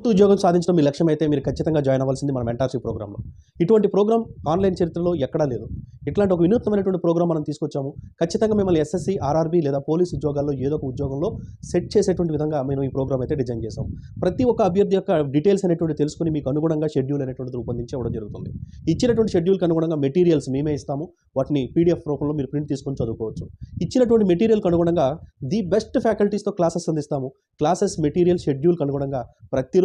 ఉద్యోగం సాధించడం మీ లక్ష్యం అయితే మీరు ఖచ్చితంగా జాయిన్ అవ్వాల్సింది మన మెంటార్షిప్ ప్రోగ్రామ్లో ఇటువంటి ప్రోగ్రామ్ ఆన్లైన్ చరిత్రలో ఎక్కడా లేదు. ఇట్లాంటి ఒక వినూత్నమైనటువంటి ప్రోగ్రామ్ మనం తీసుకొచ్చాము. ఖచ్చితంగా మిమ్మల్ని ఎస్ఎస్సి ఆర్ఆర్బీ లేదా పోలీస్ ఉద్యోగాల్లో ఏదో ఒక ఉద్యోగంలో సెట్ చేసేటువంటి విధంగా మేము ఈ ప్రోగ్రామ్ అయితే డిజైన్ చేసాం ప్రతి ఒక్క అభ్యర్థి యొక్క డీటెయిల్స్ అనేటువంటి తెలుసుకుని మీకు అనుగుణంగా షెడ్యూల్ అనేటువంటిది రూపొందించి ఇవ్వడం జరుగుతుంది. ఇచ్చినటువంటి షెడ్యూల్కి అనుగుణంగా మెటీరియల్స్ మేమే ఇస్తాము. వాటిని పీడిఎఫ్ రూపంలో మీరు ప్రింట్ తీసుకొని చదువుకోవచ్చు. ఇచ్చినటువంటి మెటీరియల్కి అనుగుణంగా ది బెస్ట్ ఫ్యాకల్టీస్తో క్లాసెస్ అందిస్తాము. క్లాసెస్ మెటీరియల్ షెడ్యూల్కి అనుగుణంగా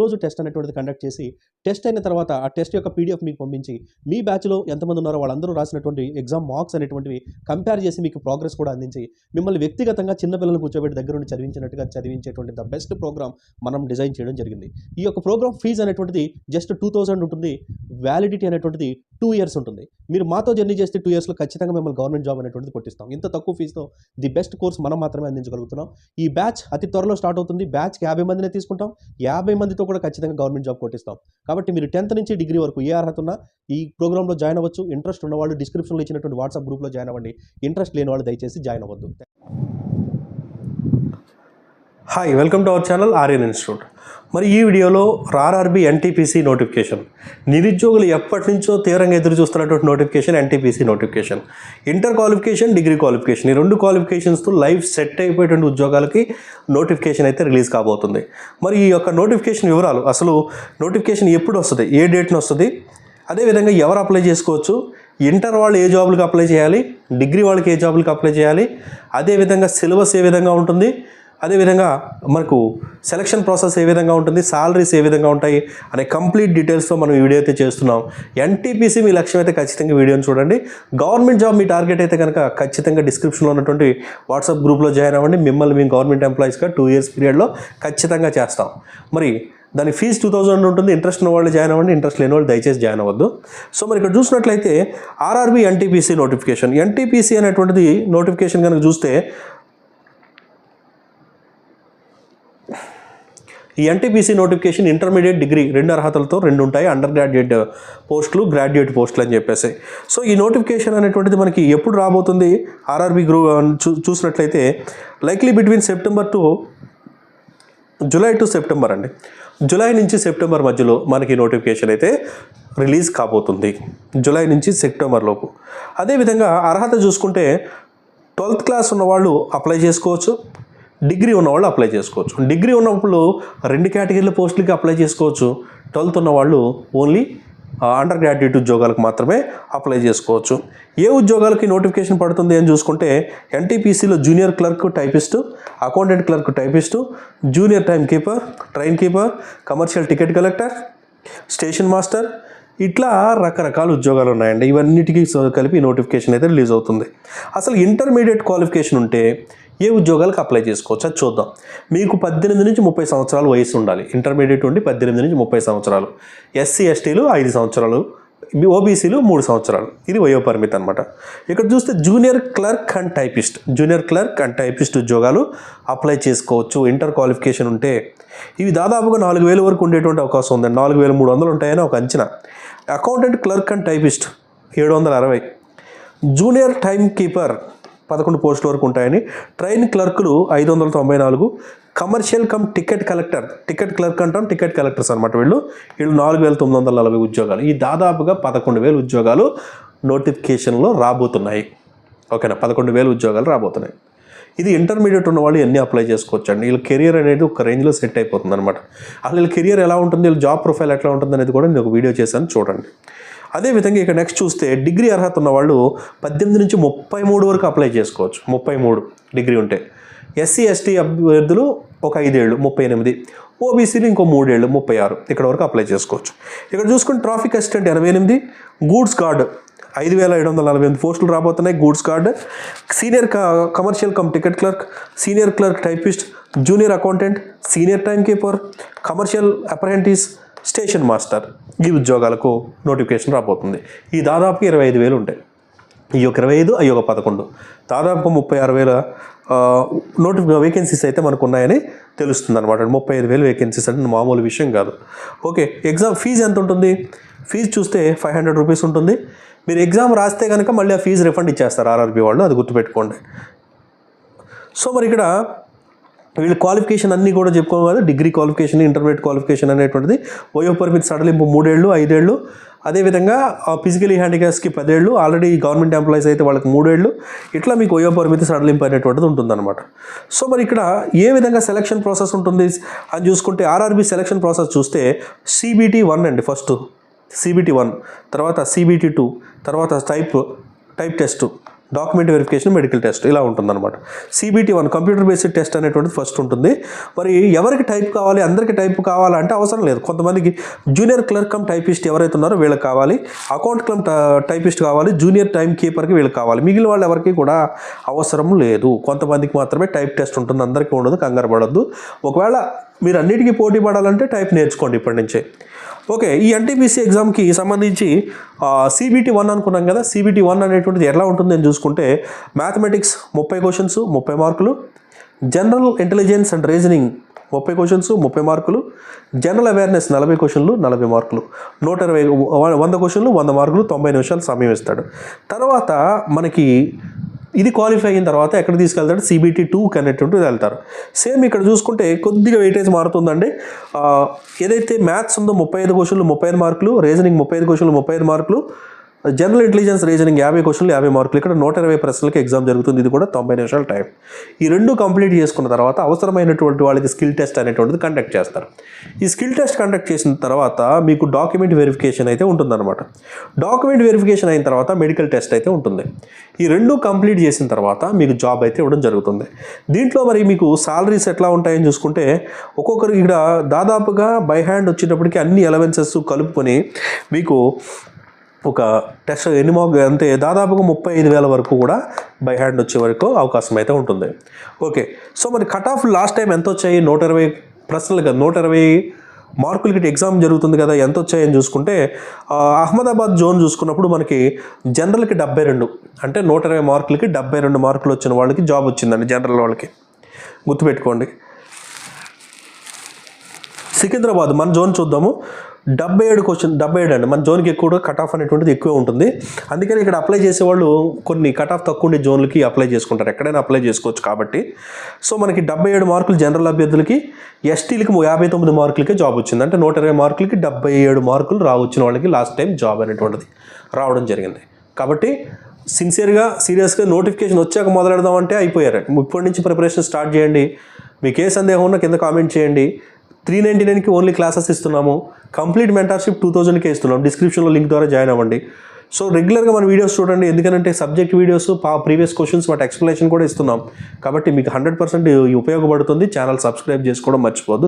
రోజు టెస్ట్ అనేటువంటిది కండక్ట్ చేసి టెస్ట్ అయిన తర్వాత ఆ టెస్ట్ యొక్క పీడిఎఫ్ మీకు పంపించి మీ బ్యాచ్లో ఎంతమంది ఉన్నారో వాళ్ళందరూ రాసినటువంటి ఎగ్జామ్ మార్క్స్ అనేటువంటివి కంపేర్ చేసి మీకు ప్రోగ్రెస్ కూడా అందించి మిమ్మల్ని వ్యక్తిగతంగా చిన్నపిల్లలు కూర్చోబెట్టి దగ్గర నుండి చదివించినట్టుగా చదివించేటువంటి ద బెస్ట్ ప్రోగ్రామ్ మనం డిజైన్ చేయడం జరిగింది. ఈ యొక్క ప్రోగ్రామ్ ఫీజు అనేటువంటిది జస్ట్ టూ థౌసండ్ ఉంటుంది. వ్యాలిడిటీ అనేటువంటిది టూ ఇయర్స్ ఉంటుంది. మీరు మాతో జర్నీ చేస్తే టూ ఇయర్స్లో ఖచ్చితంగా మిమ్మల్ని గవర్నమెంట్ జాబ్ అనేటువంటిది కొట్టిస్తాం. ఇంత తక్కువ ఫీజుతో ది బెస్ట్ కోర్స్ మనం మాత్రమే అందించగలుగుతున్నాం. ఈ బ్యాచ్ అతి త్వరలో స్టార్ట్ అవుతుంది. బ్యాచ్కి యాభై మందినే తీసుకుంటాం. యాభై మందితో కూడా ఖచ్చితంగా గవర్నమెంట్ జాబ్ కొట్టిస్తాం. కాబట్టి మీరు టెన్త్ నుంచి డిగ్రీ వరకు ఏ అర్హత ఉన్నా ఈ ప్రోగ్రాంలో జాయిన్ అవ్వచ్చు. ఇంట్రెస్ట్ ఉన్న వాళ్ళు డిస్క్రిప్షన్లో ఇచ్చినటువంటి వాట్సాప్ గ్రూప్లో జాయిన్ అవ్వండి. ఇంట్రెస్ట్ లేని వాళ్ళు దయచేసి జాయిన్ అవ్వద్దు. Hi welcome to our channel Aryan institute మరి ఈ వీడియోలో ఆర్ఆర్బి ఎన్టీపీసీ నోటిఫికేషన్ నిరుద్యోగులు ఎప్పటి నుంచో తీవ్రంగా ఎదురు చూస్తున్నటువంటి notification NTPC notification inter qualification degree qualification ఈ రెండు క్వాలిఫికేషన్స్తో లైఫ్ సెట్ అయిపోయేటువంటి ఉద్యోగాలకి నోటిఫికేషన్ అయితే రిలీజ్ కాబోతుంది. మరి ఈ యొక్క నోటిఫికేషన్ వివరాలు అసలు నోటిఫికేషన్ ఎప్పుడు వస్తుంది? ఏ డేట్ని వస్తుంది? అదేవిధంగా ఎవరు అప్లై చేసుకోవచ్చు? ఇంటర్ వాళ్ళు ఏ జాబులకు అప్లై చేయాలి? డిగ్రీ వాళ్ళకి ఏ జాబులకు అప్లై చేయాలి? అదేవిధంగా సిలబస్ ఏ విధంగా ఉంటుంది? అదేవిధంగా మనకు సెలక్షన్ ప్రాసెస్ ఏ విధంగా ఉంటుంది సాలరీస్ ఏ విధంగా ఉంటాయి అనే కంప్లీట్ డీటెయిల్స్తో మనం ఈ వీడియో అయితే చేస్తున్నాం. ఎన్టీపీసీ మీ లక్ష్యం అయితే ఖచ్చితంగా వీడియోని చూడండి. గవర్నమెంట్ జాబ్ మీ టార్గెట్ అయితే కనుక ఖచ్చితంగా డిస్క్రిప్షన్లో ఉన్నటువంటి వాట్సాప్ గ్రూప్లో జాయిన్ అవ్వండి. మిమ్మల్ని మేము గవర్నమెంట్ ఎంప్లాయీస్గా టూ ఇయర్స్ పీరియడ్లో ఖచ్చితంగా చేస్తాం. మరి దాని ఫీజు టూ థౌజండ్ ఉంటుంది. ఇంట్రెస్ట్ ఉన్న వాళ్ళు జాయిన్ అవ్వండి. ఇంట్రెస్ట్ లేని వాళ్ళు దయచేసి జాయిన్ అవ్వద్దు. సో మరి ఇక్కడ చూసినట్లయితే ఆర్ఆర్బి ఎన్టీపీసీ నోటిఫికేషన్ ఎన్టీపీసీ అనేటువంటిది నోటిఫికేషన్ కనుక చూస్తే ఈ ఎన్టీపీసీ నోటిఫికేషన్ ఇంటర్మీడియట్ డిగ్రీ రెండు అర్హతలతో రెండు ఉంటాయి అండర్ గ్రాడ్యుయేట్ పోస్టులు గ్రాడ్యుయేట్ పోస్టులు అని చెప్పేసి. సో ఈ నోటిఫికేషన్ అనేటువంటిది మనకి ఎప్పుడు రాబోతుంది? ఆర్ఆర్బి గ్రూ చూ చూసినట్లయితే likely between September to July to September అండి. జూలై నుంచి సెప్టెంబర్ మధ్యలో మనకి నోటిఫికేషన్ అయితే రిలీజ్ కాబోతుంది. జూలై నుంచి సెప్టెంబర్ లోపు. అదేవిధంగా అర్హత చూసుకుంటే ట్వెల్త్ క్లాస్ ఉన్నవాళ్ళు అప్లై చేసుకోవచ్చు. డిగ్రీ ఉన్నవాళ్ళు అప్లై చేసుకోవచ్చు. డిగ్రీ ఉన్నప్పుడు రెండు కేటగిరీల పోస్టులకి అప్లై చేసుకోవచ్చు. ట్వెల్త్ ఉన్నవాళ్ళు ఓన్లీ అండర్ గ్రాడ్యుయేట్ ఉద్యోగాలకు మాత్రమే అప్లై చేసుకోవచ్చు. ఏ ఉద్యోగాలకి నోటిఫికేషన్ పడుతుంది అని చూసుకుంటే ఎన్టీపీసీలో junior clerk typist accountant clerk typist junior time keeper train keeper commercial ticket collector station master ఇట్లా రకరకాల ఉద్యోగాలు ఉన్నాయండి. ఇవన్నిటికీ కలిపి నోటిఫికేషన్ అయితే రిలీజ్ అవుతుంది. అసలు ఇంటర్మీడియట్ క్వాలిఫికేషన్ ఉంటే ఏ ఉద్యోగాలకు అప్లై చేసుకోవచ్చు అది చూద్దాం. మీకు పద్దెనిమిది నుంచి ముప్పై సంవత్సరాలు వయసు ఉండాలి. ఇంటర్మీడియట్ ఉండి పద్దెనిమిది నుంచి ముప్పై సంవత్సరాలు. ఎస్సీ ఎస్టీలు ఐదు సంవత్సరాలు. ఓబీసీలు మూడు సంవత్సరాలు. ఇది వయోపరిమితి అనమాట ఇక్కడ చూస్తే junior clerk and typist junior clerk and typist ఉద్యోగాలు అప్లై చేసుకోవచ్చు. ఇంటర్ క్వాలిఫికేషన్ ఉంటే ఇవి దాదాపుగా నాలుగు వేల వరకు ఉండేటువంటి అవకాశం ఉందండి నాలుగు వేల మూడు వందలు ఉంటాయని ఒక అంచనా. అకౌంటెంట్ క్లర్క్ అండ్ టైపిస్ట్ ఏడు వందల అరవై. జూనియర్ టైం కీపర్ పదకొండు పోస్టుల వరకు ఉంటాయని ట్రైన్ క్లర్కులు ఐదు వందల తొంభై నాలుగు commercial cum ticket collector ticket clerk అంటాం టికెట్ కలెక్టర్స్ అనమాట వీళ్ళు. వీళ్ళు నాలుగు వేల తొమ్మిది వందల నలభై ఉద్యోగాలు. ఈ దాదాపుగా పదకొండు వేల ఉద్యోగాలు నోటిఫికేషన్లో రాబోతున్నాయి. ఓకేనా? పదకొండు వేల ఉద్యోగాలు రాబోతున్నాయి. ఇది ఇంటర్మీడియట్ ఉన్న వాళ్ళు ఎన్ని అప్లై చేసుకోవచ్చు అండి వీళ్ళ కెరియర్ అనేది ఒక రేంజ్లో సెట్ అయిపోతుంది అనమాట అసలు వీళ్ళ కెరియర్ ఎలా ఉంటుంది? వీళ్ళ జాబ్ ప్రొఫైల్ ఎట్లా ఉంటుంది అనేది కూడా నేను ఒక వీడియో చేశాను చూడండి. అదేవిధంగా ఇక నెక్స్ట్ చూస్తే డిగ్రీ అర్హత ఉన్న వాళ్ళు పద్దెనిమిది నుంచి ముప్పై మూడు వరకు అప్లై చేసుకోవచ్చు. ముప్పై మూడు డిగ్రీ ఉంటే. ఎస్సీ ఎస్టీ అభ్యర్థులు ఒక ఐదేళ్ళు ముప్పై ఎనిమిది. ఓబీసీలు ఇంకో మూడేళ్ళు ముప్పై ఆరు. ఇక్కడ వరకు అప్లై చేసుకోవచ్చు. ఇక్కడ చూసుకుని ట్రాఫిక్ అసిస్టెంట్ ఎనభై ఎనిమిది గూడ్స్ గార్డ్ ఐదు వేల ఏడు వందల నలభై ఎనిమిది పోస్టులు రాబోతున్నాయి. Goods guard senior commercial cum ticket clerk senior clerk typist junior accountant senior time keeper commercial apprentice station master ఈ ఉద్యోగాలకు నోటిఫికేషన్ రాబోతుంది. ఈ దాదాపు ఇరవై ఐదు వేలు ఉంటాయి. ఈ ఒక ఇరవై ఐదు ఈ ఒక పదకొండు. దాదాపు ముప్పై ఆరు వేల నోటిఫి వేకెన్సీస్ అయితే మనకు ఉన్నాయని తెలుస్తుంది అనమాట ముప్పై ఐదు వేలు వేకెన్సీస్ అంటే మామూలు విషయం కాదు. ఓకే ఎగ్జామ్ ఫీజు ఎంత ఉంటుంది? ఫీజు చూస్తే ఫైవ్ హండ్రెడ్ రూపీస్ ఉంటుంది. మీరు ఎగ్జామ్ రాస్తే కనుక మళ్ళీ ఆ ఫీజు రిఫండ్ ఇచ్చేస్తారు ఆర్ఆర్బీ వాళ్ళు అది గుర్తుపెట్టుకోండి. సో మరి ఇక్కడ వీళ్ళ క్వాలిఫికేషన్ అన్నీ కూడా చెప్పుకోవాలి డిగ్రీ క్వాలిఫికేషన్ ఇంటర్మీడియట్ క్వాలిఫికేషన్ అనేటువంటిది. వయో పరిమితి సడలింపు మూడేళ్ళు ఐదేళ్ళు. అదేవిధంగా ఫిజికలీ హ్యాండిక్యాప్స్కి పదేళ్ళు ఆల్రెడీ గవర్నమెంట్ ఎంప్లాయీస్ అయితే వాళ్ళకి మూడేళ్ళు. ఇట్లా మీకు వయో పరిమితి సడలింపు అనేటువంటిది ఉంటుందన్నమాట. సో మరి ఇక్కడ ఏ విధంగా సెలక్షన్ ప్రాసెస్ ఉంటుంది? అని చూసుకుంటే ఆర్ఆర్బీ సెలక్షన్ ప్రాసెస్ చూస్తే సిబిటీ వన్ అండి ఫస్ట్ సిబిటీ వన్ తర్వాత సిబిటీ టూ తర్వాత type type test document verification medical test ఇలా ఉంటుందన్నమాట. CBT one computer based test అనేటువంటిది ఫస్ట్ ఉంటుంది. మరి ఎవరికి టైప్ కావాలి అందరికీ టైప్ కావాలంటే అవసరం లేదు. కొంతమందికి జూనియర్ క్లర్క్ కమ్ టైపిస్ట్ ఎవరైతే ఉన్నారో వీళ్ళకి కావాలి. అకౌంట్ కమ్ టైపిస్ట్ కావాలి జూనియర్ టైం కీపర్కి వీళ్ళకి కావాలి. మిగిలిన వాళ్ళు ఎవరికి కూడా అవసరం లేదు. కొంతమందికి మాత్రమే టైప్ టెస్ట్ ఉంటుంది అందరికీ ఉండదు కంగారు పడద్దు. ఒకవేళ మీరు అన్నిటికీ పోటీ పడాలంటే టైప్ నేర్చుకోండి ఇప్పటి నుంచే. ఓకే ఈ ఎన్టీపీసీ ఎగ్జామ్కి సంబంధించి సిబిటి వన్ అనుకున్నాం కదా సిబిటి వన్ అనేటువంటిది ఎలా ఉంటుంది అని చూసుకుంటే మ్యాథమెటిక్స్ ముప్పై క్వశ్చన్స్ ముప్పై మార్కులు జనరల్ ఇంటెలిజెన్స్ అండ్ రీజనింగ్ ముప్పై క్వశ్చన్స్ ముప్పై మార్కులు జనరల్ అవేర్నెస్ నలభై క్వశ్చన్లు నలభై మార్కులు నూట ఇరవై వంద క్వశ్చన్లు వంద మార్కులు తొంభై నిమిషాలు సమయం ఇస్తాడు. తర్వాత మనకి ఇది క్వాలిఫై అయిన తర్వాత ఎక్కడ తీసుకెళ్తాడు? సిబిటి టూకి అనేటువంటిది వెళ్తారు. సేమ్ ఇక్కడ చూసుకుంటే కొద్దిగా వెయిటేజ్ మారుతుందండి. ఏదైతే మ్యాథ్స్ ఉందో ముప్పై ఐదు క్వశ్చన్లు ముప్పై ఐదు మార్కులు రీజనింగ్ ముప్పై ఐదు క్వశ్చన్లు ముప్పై ఐదు మార్కులు జనరల్ ఇంటెలిజెన్స్ రీజనింగ్ యాభై క్వశ్చన్లు యాభై మార్కులు. ఇక్కడ నూట ఇరవై ప్రశ్నలకి ఎగ్జామ్ జరుగుతుంది. ఇది కూడా తొంభై నిమిషాల టైం. ఈ రెండు కంప్లీట్ చేసుకున్న తర్వాత అవసరమైనటువంటి వాళ్ళకి స్కిల్ టెస్ట్ అనేటువంటిది కండక్ట్ చేస్తారు. ఈ స్కిల్ టెస్ట్ కండక్ట్ చేసిన తర్వాత మీకు డాక్యుమెంట్ వెరిఫికేషన్ అయితే ఉంటుందన్నమాట. డాక్యుమెంట్ వెరిఫికేషన్ అయిన తర్వాత మెడికల్ టెస్ట్ అయితే ఉంటుంది. ఈ రెండు కంప్లీట్ చేసిన తర్వాత మీకు జాబ్ అయితే ఇవ్వడం జరుగుతుంది. దీంట్లో మరి మీకు సాలరీస్ ఎట్లా ఉంటాయని చూసుకుంటే ఒక్కొక్కరు ఇక్కడ దాదాపుగా బై హ్యాండ్ వచ్చేటప్పటికి అన్ని ఎలవెన్సెస్ కలుపుకొని మీకు ఒక టెస్ట్ ఎన్ని మోక్ అంటే దాదాపుగా ముప్పై ఐదు వేల వరకు కూడా బై హ్యాండ్ వచ్చే వరకు అవకాశం అయితే ఉంటుంది. ఓకే సో మరి కట్ ఆఫ్ లాస్ట్ టైం ఎంత వచ్చాయి? నూట ఇరవై ప్రశ్నలు కదా నూట ఇరవై మార్కులకి ఎగ్జామ్ జరుగుతుంది కదా ఎంత వచ్చాయని చూసుకుంటే అహ్మదాబాద్ జోన్ చూసుకున్నప్పుడు మనకి జనరల్కి డెబ్బై రెండు అంటే నూట ఇరవై మార్కులకి డెబ్బై రెండు మార్కులు వచ్చిన వాళ్ళకి జాబ్ వచ్చిందండి జనరల్ వాళ్ళకి. గుర్తుపెట్టుకోండి. సికింద్రాబాద్ మన జోన్ చూద్దాము. డెబ్బై ఏడు క్వశ్చన్ డెబ్బై ఏడు అండి. మన జోన్కి ఎక్కువ కట్ ఆఫ్ అనేటువంటిది ఎక్కువ ఉంటుంది. అందుకని ఇక్కడ అప్లై చేసేవాళ్ళు కొన్ని కట్ ఆఫ్ తక్కువ ఉండే జోన్లకి అప్లై చేసుకుంటారు. ఎక్కడైనా అప్లై చేసుకోవచ్చు కాబట్టి. సో మనకి డెబ్బై ఏడు మార్కులు జనరల్ అభ్యర్థులకి ఎస్టీలకి యాభై తొమ్మిది మార్కులకే జాబ్ వచ్చింది. అంటే నూట ఇరవై మార్కులకి డెబ్బై ఏడు మార్కులు రావచ్చిన వాళ్ళకి లాస్ట్ టైం జాబ్ అనేటువంటిది రావడం జరిగింది. కాబట్టి సిన్సియర్గా సీరియస్గా నోటిఫికేషన్ వచ్చాక మొదలెడదామంటే అయిపోయారు. ఇప్పటి నుంచి ప్రిపరేషన్ స్టార్ట్ చేయండి. మీకు ఏ సందేహం ఉన్నా కింద కామెంట్ చేయండి. త్రీ నైంటీ నైన్కి ఓన్లీ క్లాసెస్ ఇస్తున్నాము. కంప్లీట్ మెంటర్షిప్ టూ థౌజండ్కే ఇస్తున్నాం. డిస్క్రిప్షన్లో లింక్ ద్వారా జాయిన్ అవ్వండి. సో రెగ్యులర్గా మన వీడియోస్ చూడండి. ఎందుకంటే సబ్జెక్ట్ వీడియోస్ పా ప్రీవియస్ క్వశ్చన్స్ వాటి ఎక్స్ప్లెనేషన్ కూడా ఇస్తున్నాం. కాబట్టి మీకు హండ్రెడ్ పర్సెంట్ ఉపయోగపడుతుంది. ఛానల్ సబ్స్క్రైబ్ చేసుకోవడం మర్చిపోద్దు